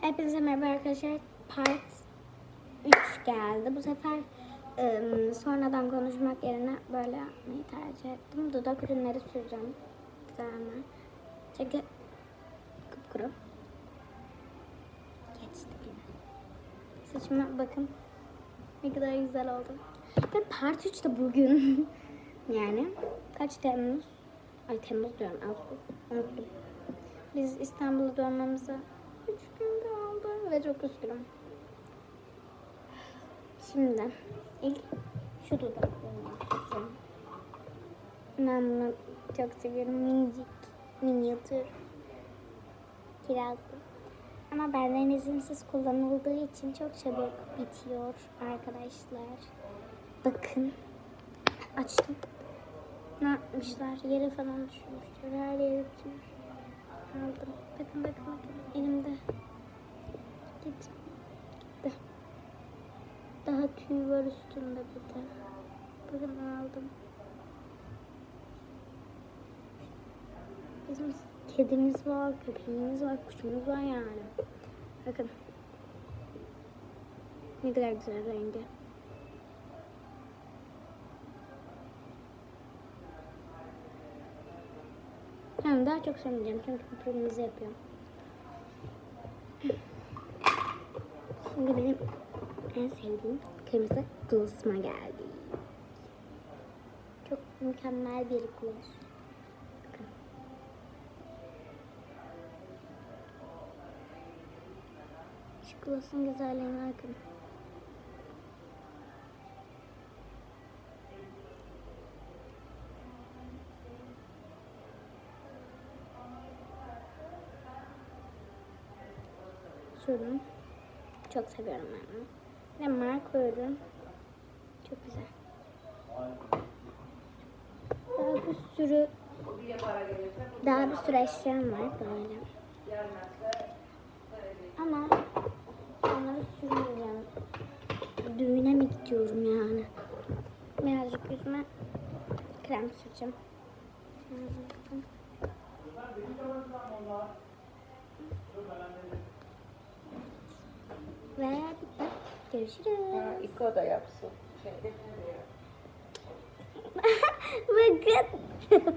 Hepinize merhaba arkadaşlar. Part 3 geldi. Bu sefer ım, sonradan konuşmak yerine böyle yapmayı tercih ettim. Dudak ürünleri süreceğim. Mi? Çünkü kupkuru. Geçti yine. Saçıma bakın. Ne kadar güzel oldu. Ve part 3 de bugün. yani kaç Temmuz? Ay Temmuz diyorum. Ağustos. Unuttum. Biz İstanbul'a dönmemize 3 gün kaldı ve çok üzgünüm. Şimdi ilk şu dudaklarımı süreceğim. Ben bunu çok seviyorum. Minicik, minyatür, kirazlı. Ama benden izinsiz kullanıldığı için çok çabuk bitiyor arkadaşlar. Bakın. Açtım. Ne yapmışlar? Yere falan düşürmüşler. Her yere bitmiş. Aldım. Bakın bakın bakın. Elimde. Git. Gitti. Daha tüy var üstünde bir de. Bakın aldım. Bizim kedimiz var, köpeğimiz var, kuşumuz var yani. Bakın. Ne kadar güzel rengi. Ben daha çok sevmeyeceğim çünkü kırmızı yapıyorum. Şimdi benim en sevdiğim kırmızı gloss'uma geldi. Çok mükemmel bir gloss. Bakın. Şu gloss'un güzelliğine bakın. Sürdüm. Çok seviyorum ben bunu. Ve marka ürün. Çok güzel. Daha bir sürü daha bir sürü eşyam var böyle. Ama onları sürmeyeceğim. Düğüne mi gidiyorum yani? Birazcık yüzüme krem süreceğim. Şöyle bakın. Ve bitti. Görüşürüz. Ha, İko da yapsın. Şey, Bakın.